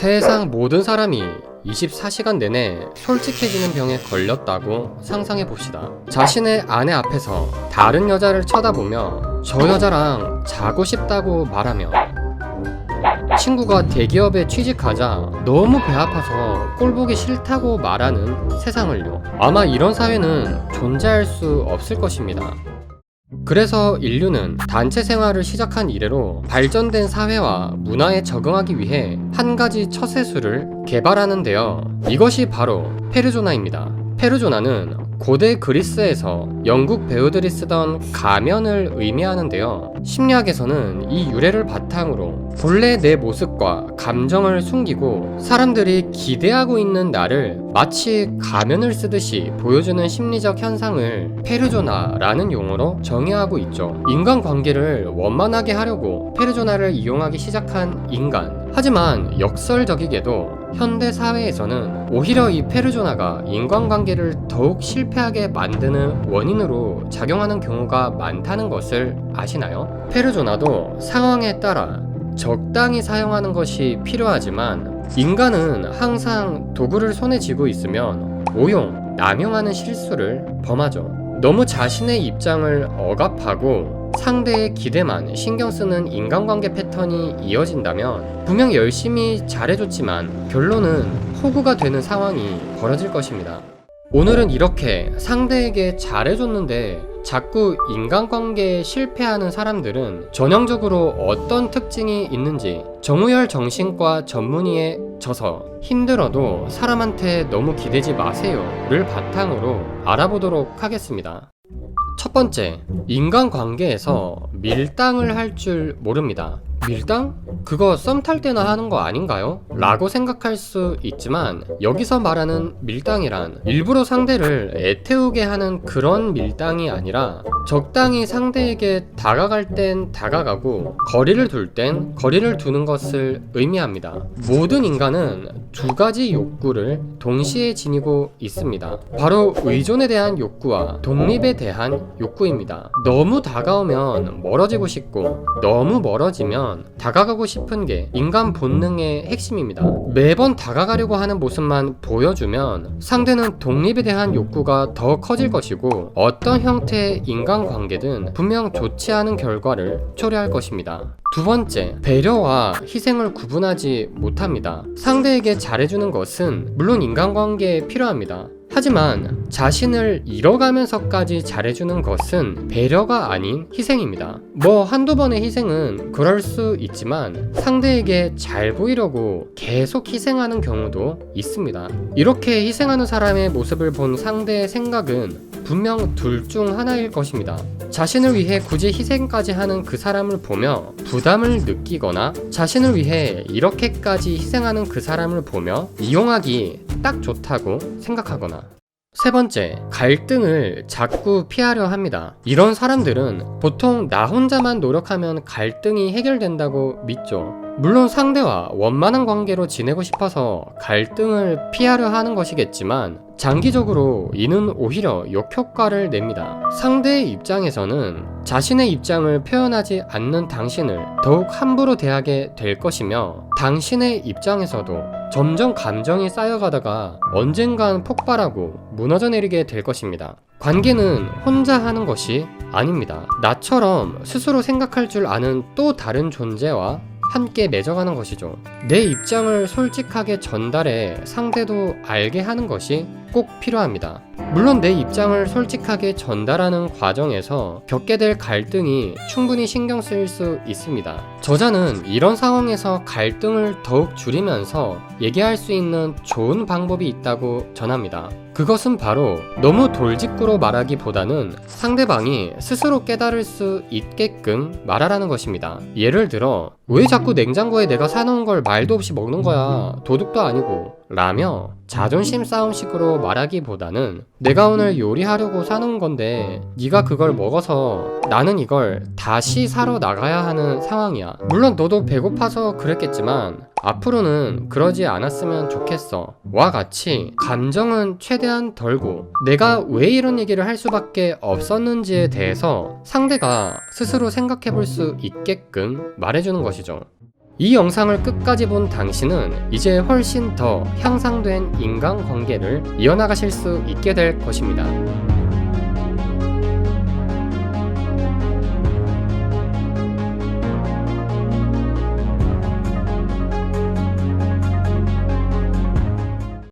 세상 모든 사람이 24시간 내내 솔직해지는 병에 걸렸다고 상상해 봅시다. 자신의 아내 앞에서 다른 여자를 쳐다보며 저 여자랑 자고 싶다고 말하며 친구가 대기업에 취직하자 너무 배 아파서 꼴 보기 싫다고 말하는 세상을요. 아마 이런 사회는 존재할 수 없을 것입니다. 그래서 인류는 단체 생활을 시작한 이래로 발전된 사회와 문화에 적응하기 위해 한 가지 처세술을 개발하는데요. 이것이 바로 페르조나입니다. 페르조나는 고대 그리스에서 영국 배우들이 쓰던 가면을 의미하는데요. 심리학에서는 이 유래를 바탕으로 본래 내 모습과 감정을 숨기고 사람들이 기대하고 있는 나를 마치 가면을 쓰듯이 보여주는 심리적 현상을 페르조나라는 용어로 정의하고 있죠. 인간 관계를 원만하게 하려고 페르조나를 이용하기 시작한 인간. 하지만 역설적이게도 현대 사회에서는 오히려 이 페르조나가 인간관계를 더욱 실패하게 만드는 원인으로 작용하는 경우가 많다는 것을 아시나요? 페르조나도 상황에 따라 적당히 사용하는 것이 필요하지만 인간은 항상 도구를 손에 쥐고 있으면 오용, 남용하는 실수를 범하죠. 너무 자신의 입장을 억압하고 상대의 기대만 신경 쓰는 인간관계 패턴이 이어진다면 분명 열심히 잘해줬지만 결론은 호구가 되는 상황이 벌어질 것입니다. 오늘은 이렇게 상대에게 잘해줬는데 자꾸 인간관계에 실패하는 사람들은 전형적으로 어떤 특징이 있는지 정우열 정신과 전문의에 져서 힘들어도 사람한테 너무 기대지 마세요를 바탕으로 알아보도록 하겠습니다. 첫 번째, 인간관계에서 밀당을 할 줄 모릅니다. 밀당? 그거 썸 탈 때나 하는 거 아닌가요? 라고 생각할 수 있지만 여기서 말하는 밀당이란 일부러 상대를 애태우게 하는 그런 밀당이 아니라 적당히 상대에게 다가갈 땐 다가가고 거리를 둘 땐 거리를 두는 것을 의미합니다. 모든 인간은 두 가지 욕구를 동시에 지니고 있습니다. 바로 의존에 대한 욕구와 독립에 대한 욕구입니다. 너무 다가오면 멀어지고 싶고 너무 멀어지면 다가가고 싶은 게 인간 본능의 핵심입니다. 매번 다가가려고 하는 모습만 보여주면 상대는 독립에 대한 욕구가 더 커질 것이고 어떤 형태의 인간 관계든 분명 좋지 않은 결과를 초래할 것입니다. 두 번째, 배려와 희생을 구분하지 못합니다. 상대에게 잘해주는 것은 물론 인간관계에 필요합니다. 하지만 자신을 잃어가면서까지 잘해주는 것은 배려가 아닌 희생입니다. 뭐 한두 번의 희생은 그럴 수 있지만 상대에게 잘 보이려고 계속 희생하는 경우도 있습니다. 이렇게 희생하는 사람의 모습을 본 상대의 생각은 분명 둘 중 하나일 것입니다. 자신을 위해 굳이 희생까지 하는 그 사람을 보며 부담을 느끼거나 자신을 위해 이렇게까지 희생하는 그 사람을 보며 이용하기 딱 좋다고 생각하거나 세 번째, 갈등을 자꾸 피하려 합니다. 이런 사람들은 보통 나 혼자만 노력하면 갈등이 해결된다고 믿죠. 물론 상대와 원만한 관계로 지내고 싶어서 갈등을 피하려 하는 것이겠지만 장기적으로 이는 오히려 역효과를 냅니다. 상대의 입장에서는 자신의 입장을 표현하지 않는 당신을 더욱 함부로 대하게 될 것이며 당신의 입장에서도 점점 감정이 쌓여가다가 언젠간 폭발하고 무너져 내리게 될 것입니다. 관계는 혼자 하는 것이 아닙니다. 나처럼 스스로 생각할 줄 아는 또 다른 존재와 함께 맺어가는 것이죠. 내 입장을 솔직하게 전달해 상대도 알게 하는 것이 꼭 필요합니다. 물론 내 입장을 솔직하게 전달하는 과정에서 겪게 될 갈등이 충분히 신경 쓰일 수 있습니다. 저자는 이런 상황에서 갈등을 더욱 줄이면서 얘기할 수 있는 좋은 방법이 있다고 전합니다. 그것은 바로 너무 돌직구로 말하기보다는 상대방이 스스로 깨달을 수 있게끔 말하라는 것입니다. 예를 들어, 왜 자꾸 냉장고에 내가 사놓은 걸 말도 없이 먹는 거야? 도둑도 아니고. 라며 자존심 싸움식으로 말하기보다는 내가 오늘 요리하려고 사놓은 건데 네가 그걸 먹어서 나는 이걸 다시 사러 나가야 하는 상황 물론 너도 배고파서 그랬겠지만 앞으로는 그러지 않았으면 좋겠어. 와 같이 감정은 최대한 덜고 내가 왜 이런 얘기를 할 수밖에 없었는지에 대해서 상대가 스스로 생각해 볼 수 있게끔 말해주는 것이죠. 이 영상을 끝까지 본 당신은 이제 훨씬 더 향상된 인간관계를 이어나가실 수 있게 될 것입니다.